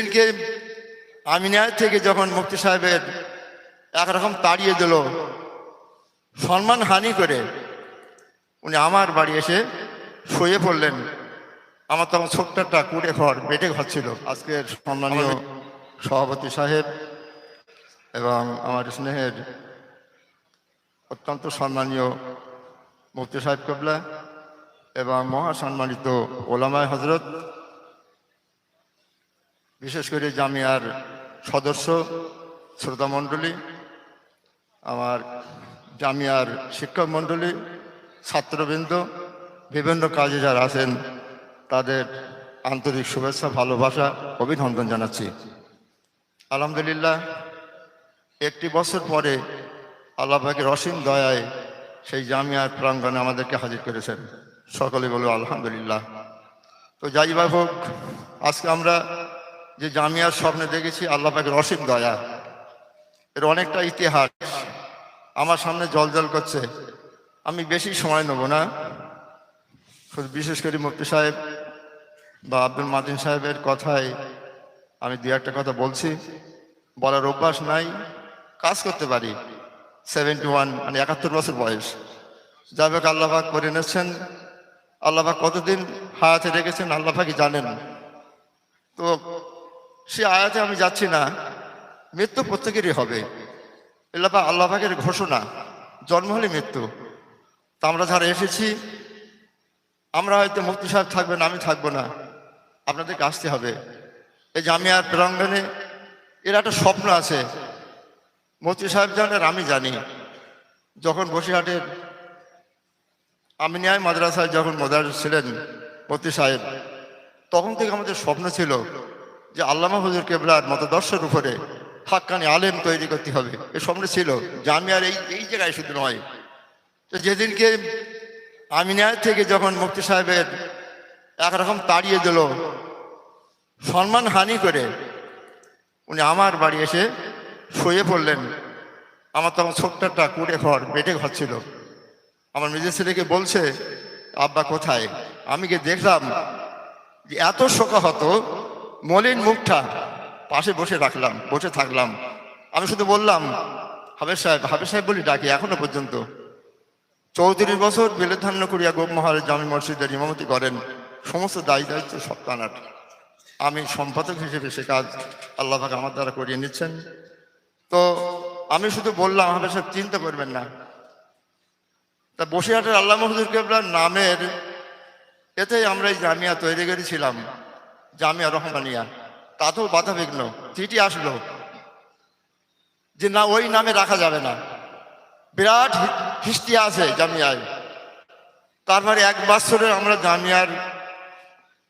যেদিনকে আমিনিয়ার থেকে যখন মুক্তি সাহেবের একরকম তাড়িয়ে দিল সম্মান হানি করে উনি আমার বাড়ি এসে শুয়ে পড়লেন। আমার তখন ছোট্ট একটা কুড়ে ঘর বেটে ঘর ছিল। আজকের সম্মানীয় সভাপতি সাহেব এবং আমার স্নেহের অত্যন্ত সম্মানীয় মুফতি সাহেব কবলা এবং মহা সম্মানিত ওলামায় হজরত বিশেষ করে জামিয়ার সদস্য, শ্রোতা মণ্ডলী, আমার জামিয়ার শিক্ষক মণ্ডলী, ছাত্রবৃন্দ, বিভিন্ন কাজে যারা আছেন, তাদের আন্তরিক শুভেচ্ছা, ভালোবাসা, অভিনন্দন জানাচ্ছি। আলহামদুলিল্লাহ, একটি বছর পরে আল্লাহ পাকের অসীম দয়ায় সেই জামিয়ার প্রাঙ্গণে আমাদেরকে হাজির করেছেন। সকলে বলব আলহামদুলিল্লাহ। তো যাই হোক, আজকে আমরা যে জামিয়ার স্বপ্নে দেখেছি, আল্লাহ পাকের অসীম দয়া। এর অনেকটা ইতিহাস আমার সামনে জল জল করছে। আমি বেশি সময় নেব না। বিশেষ করে মুফতি সাহেব বা আব্দুল মাদিন সাহেবের কথায় আমি দু একটা কথা বলছি। বলার অভ্যাস নাই। কাজ করতে পারি। সেভেন্টি ওয়ান মানে একাত্তর বছর বয়স। যাবে আল্লাহাক করে এনেছেন। আল্লাহাক কতদিন হায়াতে রেখেছেন আল্লাহাকই জানেন। তো সে আয়াতে আমি যাচ্ছি না। মৃত্যু প্রত্যেকেরই হবে। এলাপা আল্লাহাকের ঘোষণা, জন্ম হলে মৃত্যু। তা আমরা যারা এসেছি, আমরা হয়তো মুফতি সাহেব থাকবেন, আমি থাকব না। আপনাদেরকে আসতে হবে। এই জামিয়ার প্রাঙ্গণে এর একটা স্বপ্ন আছে। মুফতি সাহেব জানেন আমি জানি। যখন বসিরহাটের আমি আমিনিয়ায় মাদ্রাসায় যখন মোদার ছিলেন মুফতি সাহেব, তখন থেকে আমাদের স্বপ্ন ছিল যে আল্লামা হুজুর কেবলার মতদর্শের উপরে হাক্কানি আলেম তৈরি করতে হবে। এ স্বপ্ন ছিল। জামিয়ার এই এই জায়গায় শুধু নয়। তো যেদিনকে আমিনিয়ার থেকে যখন মুফতি সাহেবের একরকম তাড়িয়ে দিল, সম্মান হানি করে উনি আমার বাড়ি এসে শুয়ে পড়লেন। আমার তখন ছোট্ট একটা কুড়ে ঘর, বেটে ঘর ছিল। আমার নিজের ছেলেকে বলছে, আব্বা কোথায়? আমি গিয়ে দেখলাম যে এত শোকাহত মলিন মুখটা পাশে বসে রাখলাম, বসে থাকলাম। আমি শুধু বললাম হাবের সাহেব হাবের সাহেব বলি ডাকি, এখনও পর্যন্ত। চৌত্রিশ বছর বেলেধান্য করিয়া গোপ মহারাজ জামি মসজিদের ইমামতি করেন, সমস্ত দায়ী দায়িত্ব সপ্তাহাট আমি সম্পাদক হিসেবে সে কাজ আল্লাহ পাক আমার দ্বারা করিয়ে নিচ্ছেন। তো আমি শুধু বললাম হাবের সাহেব, চিন্তা করবেন না। তা বসিরহাটের আল্লাহ মহদুর কেবলার নামের এতেই আমরা এই জামিয়া তৈরি করেছিলাম। জামিয়া রহমানিয়া। তাতেও বাধা বিঘ্ন। চিঠি আসলো যে, না, ওই নামে রাখা যাবে না। বিরাট হিস্ট্রি আছে জামিয়ায়। তারপরে এক বছরে আমরা জামিয়ার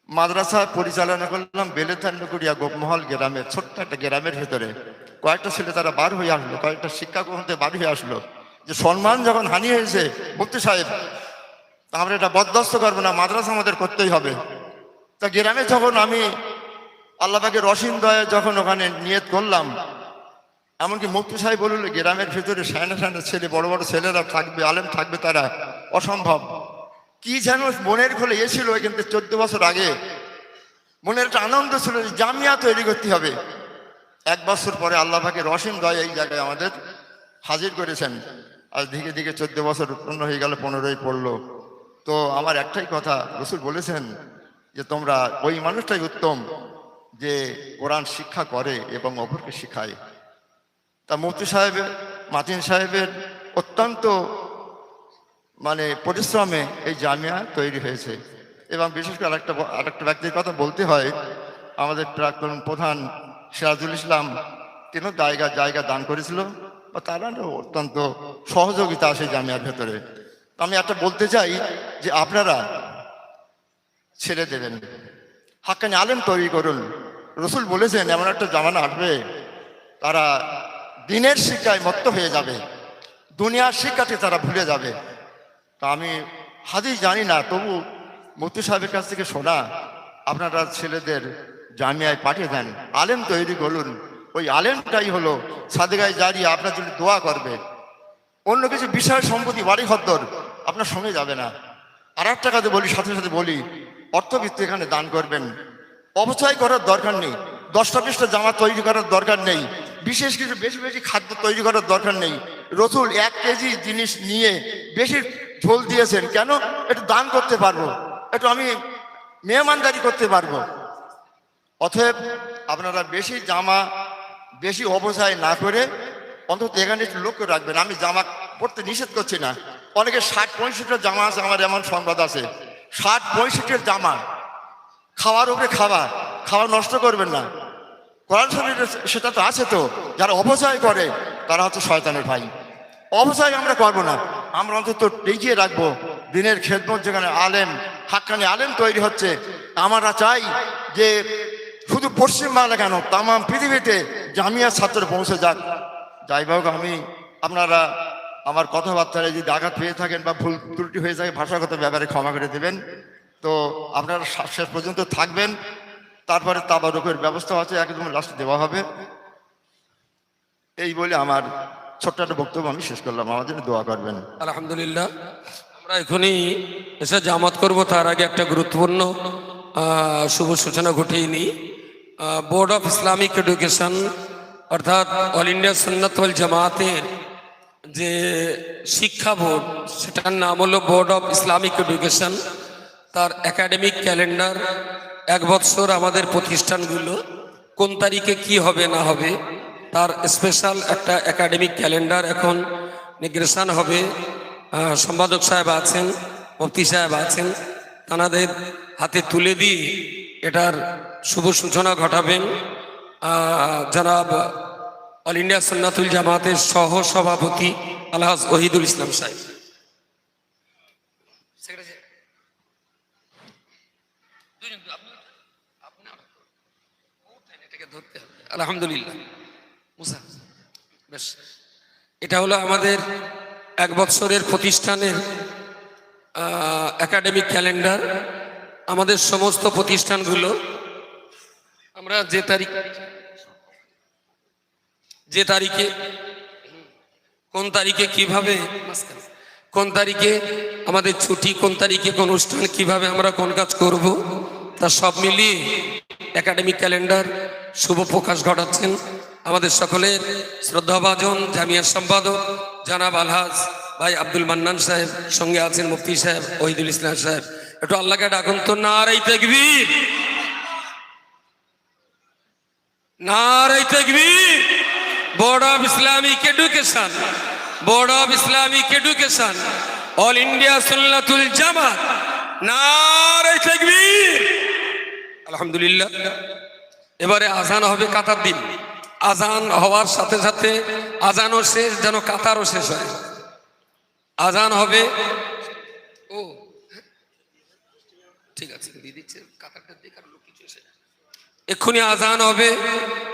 মাদ্রাসা পরিচালনা করলাম বেলেথান্ডকুড়িয়া গোপমহল গ্রামের, ছোট্ট একটা গ্রামের ভেতরে। কয়েকটা ছেলে তারা বার হয়ে আসলো, কয়েকটা শিক্ষা গ্রহণ থেকে বার হয়ে আসলো। যে, সম্মান যখন হানি হয়েছে মুক্তি সাহেব আমরা এটা বরদাস্ত করব না, মাদ্রাসা আমাদের করতেই হবে। তা গ্রামে যখন আমি আল্লাহকে রসিন দয়ে যখন ওখানে নিয়ত করলাম, এমনকি মুক্তি সাহেব বলল, গ্রামের ভিতরে সায়না সায়না ছেলে, বড় বড় ছেলেরা থাকবে, আলেম থাকবে তারা, অসম্ভব। কি যেন মনের খোলে এসেছিল কিন্তু চোদ্দ বছর আগে। মনের একটা আনন্দ ছিল জামিয়া তৈরি করতে হবে। এক বছর পরে আল্লাহ পাকে রসিম দয় এই জায়গায় আমাদের হাজির করেছেন। আজ দিকে দিকে চোদ্দ বছর উৎপন্ন হয়ে গেল, পনেরোই পড়ল। তো আমার একটাই কথা, রসুল বলেছেন যে তোমরা ওই মানুষটাই উত্তম যে কোরআন শিক্ষা করে এবং অপরকে শিখায়। তা মুফতি সাহেবের, মাতিন সাহেবের অত্যন্ত মানে পরিশ্রমে এই জামিয়া তৈরি হয়েছে। এবং বিশেষ করে আরেকটা আরেকটা ব্যক্তির কথা বলতে হয়, আমাদের প্রাক্তন প্রধান সিরাজুল ইসলাম, তিনও জায়গা জায়গা দান করেছিল, বা তারা অত্যন্ত সহযোগিতা আছে জামিয়ার ভেতরে। আমি একটা বলতে চাই যে আপনারা ছেড়ে দেবেন। হাক্কানি আলেম তৈরি করুন। রসুল বলেছেন, এমন একটা জামানা আসবে, তারা দিনের শিক্ষায় মত্ত হয়ে যাবে, দুনিয়ার শিক্ষাতে তারা ভুলে যাবে। তা আমি হাদিস জানি না, তবু মুফতি সাহেবের কাছ থেকে শোনা, আপনারা ছেলেদের জামিয়ায় পাঠিয়ে দেন। আলেম তৈরি করুন। ওই আলেমটাই হলো সাদেগায় জারি আপনার জন্য দোয়া করবে। অন্য কিছু বিষয় সম্পত্তি বাড়ি হদ্দর আপনার সঙ্গে যাবে না। আর একটা টাকাতে বলি, সাথে সাথে বলি অর্থবিত্ত এখানে দান করবেন। অপচয় করার দরকার নেই। দশটা বিশটা জামা তৈরি করার দরকার নেই। বিশেষ কিছু বেশি বেশি খাদ্য তৈরি করার দরকার নেই। রসুল এক কেজি জিনিস নিয়ে বেশি ঝোল দিয়েছেন, কেন? একটু দান করতে পারব। একটু আমি মেহমানদারি করতে পারব। অতএব আপনারা বেশি জামা, বেশি অবসায় না করে অন্তত এখানে একটু লক্ষ্য রাখবেন। আমি জামা পড়তে নিষেধ করছি না। অনেকে ষাট পঁয়ষট্টির জামা আছে, আমার এমন সংবাদ আছে। ষাট পঁয়ষট্টির জামা। খাওয়ার উপরে খাওয়া খাওয়া নষ্ট করবেন না। কোরআন শরীরে সেটা তো আছে তো, যারা অপচয় করে, তারা হচ্ছে শয়তানের ভাই। অপচয় আমরা করব না। আমরা অন্তত টিকিয়ে রাখব। দিনের খেদমত যেখানে আলেম, হাক্কানি আলেম তৈরি হচ্ছে, আমরা চাই যে শুধু পশ্চিমবাংলা কেন তাম পৃথিবীতে জামিয়া ছাত্র পৌঁছে যাক। যাই হোক আমি, আপনারা আমার কথাবার্তায় যদি আঘাত পেয়ে থাকেন বা ভুল ত্রুটি হয়ে থাকে, ভাষাগত ব্যাপারে ক্ষমা করে দেবেন। তো আপনারা শেষ পর্যন্ত থাকবেন। তারপরে তাবারকের ব্যবস্থা আছে, একদম লাস্ট দেওয়া হবে। এই বলে আমার ছোট্ট একটা বক্তব্য আমি শেষ করলাম। আমার জন্য দোয়া করবেন। আলহামদুলিল্লাহ। আমরা এখনই এসে জামাত করব, তার আগে একটা গুরুত্বপূর্ণ শুভ সূচনা ঘটিয়ে নিই বোর্ড অফ ইসলামিক এডুকেশন অর্থাৎ অল ইন্ডিয়া সুন্নত ওয়াল জামাতের যে শিক্ষা বোর্ড, সেটার নাম হলো বোর্ড অফ ইসলামিক এডুকেশন। তার একাডেমিক ক্যালেন্ডার, এক বৎসর আমাদের প্রতিষ্ঠানগুলো, কোন তারিখে কি হবে, না হবে, তার স্পেশাল একটা একাডেমিক ক্যালেন্ডার এখন নিগ্রেশন হবে। সম্পাদক সাহেব আছেন, মুফতি সাহেব আছেন, তানাদের হাতে তুলে দিয়ে এটার শুভ সূচনা ঘটাবেন। জনাব অল ইন্ডিয়া সুন্নাতুল জামাতের সহ সভাপতি আলহাজ ওহিদুল ইসলাম সাহেব। আলহামদুলিল্লাহ। এটা হলো আমাদের এক বৎসরের প্রতিষ্ঠানের একাডেমিক ক্যালেন্ডার। আমাদের সমস্ত প্রতিষ্ঠানগুলো, আমরা যে তারিখ যে তারিখে? কোন তারিখে কীভাবে? কোন তারিখে আমাদের ছুটি, কোন তারিখে কোন অনুষ্ঠান, কীভাবে আমরা কোন কাজ করব? তা সব মিলিয়ে একাডেমিক ক্যালেন্ডার শুভ প্রকাশ ঘটাচ্ছেন আমাদের সকলের শ্রদ্ধাভাজন জামিয়ার সম্পাদক জানাব আলহাজ ভাই আব্দুল মান্নান সাহেব, সঙ্গে আছেন মুফতি সাহেব ওহিদুল ইসলাম সাহেব। একটু আল্লাহকে ডাকুন তো নারাই তেকবীর। নারাই তেকবীর। Board of Islamic education board of Islamic education all India Sunnatul জামাত নারাই তেকবীর আলহামদুলিল্লাহ এবারে আজান হবে কাতার দিন। আজান হওয়ার সাথে সাথে আজানও শেষ, যেন কাতারও শেষ হয়। আজান হবে ও, ঠিক আছে দিচ্ছে কাতারটা দেখার লোক কিছু এসে এক্ষুনি আজান হবে।